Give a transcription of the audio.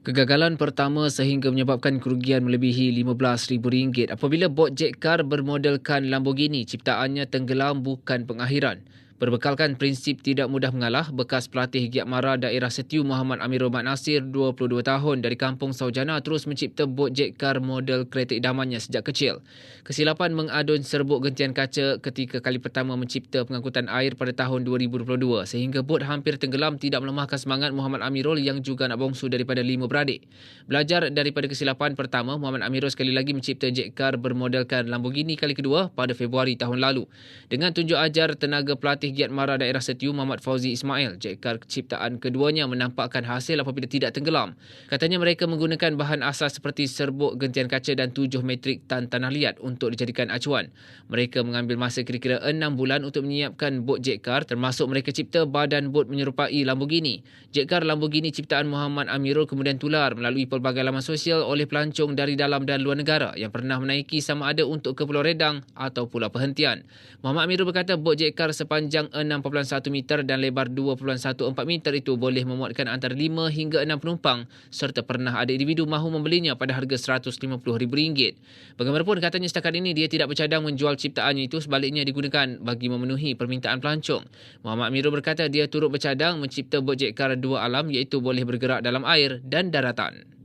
Kegagalan pertama sehingga menyebabkan kerugian melebihi RM15,000 apabila bot jet car bermodelkan Lamborghini ciptaannya tenggelam bukan pengakhiran. Berbekalkan prinsip tidak mudah mengalah, bekas pelatih Giat Mara daerah Setiu Muhammad Amirul Mat Nasir, 22 tahun dari kampung Saujana terus mencipta bot jet car model kereta idamannya sejak kecil. Kesilapan mengadun serbuk gentian kaca ketika kali pertama mencipta pengangkutan air pada tahun 2022 sehingga bot hampir tenggelam tidak melemahkan semangat Muhammad Amirul yang juga anak bongsu daripada lima beradik. Belajar daripada kesilapan pertama, Muhammad Amirul sekali lagi mencipta jet car bermodelkan Lamborghini kali kedua pada Februari tahun lalu. Dengan tunjuk ajar tenaga pelatih Giat Mara Daerah Setiu Muhammad Fauzi Ismail, jekar ciptaan keduanya menampakkan hasil apabila tidak tenggelam. Katanya mereka menggunakan bahan asas seperti serbuk gentian kaca dan 7 metrik tan tanah liat untuk dijadikan acuan. Mereka mengambil masa kira-kira 6 bulan untuk menyiapkan bot jekar termasuk mereka cipta badan bot menyerupai Lamborghini. Jekar Lamborghini ciptaan Muhammad Amirul kemudian tular melalui pelbagai laman sosial oleh pelancong dari dalam dan luar negara yang pernah menaiki sama ada untuk ke Pulau Redang atau Pulau Perhentian. Muhammad Amirul berkata bot jekar sepanjang panjang 6.1 meter dan lebar 2.14 meter itu boleh memuatkan antara 5 hingga 6 penumpang serta pernah ada individu mahu membelinya pada harga RM150,000. Bagaimanapun katanya setakat ini dia tidak bercadang menjual ciptaannya itu sebaliknya digunakan bagi memenuhi permintaan pelancong. Muhammad Amirul berkata dia turut bercadang mencipta bot jet car dua alam iaitu boleh bergerak dalam air dan daratan.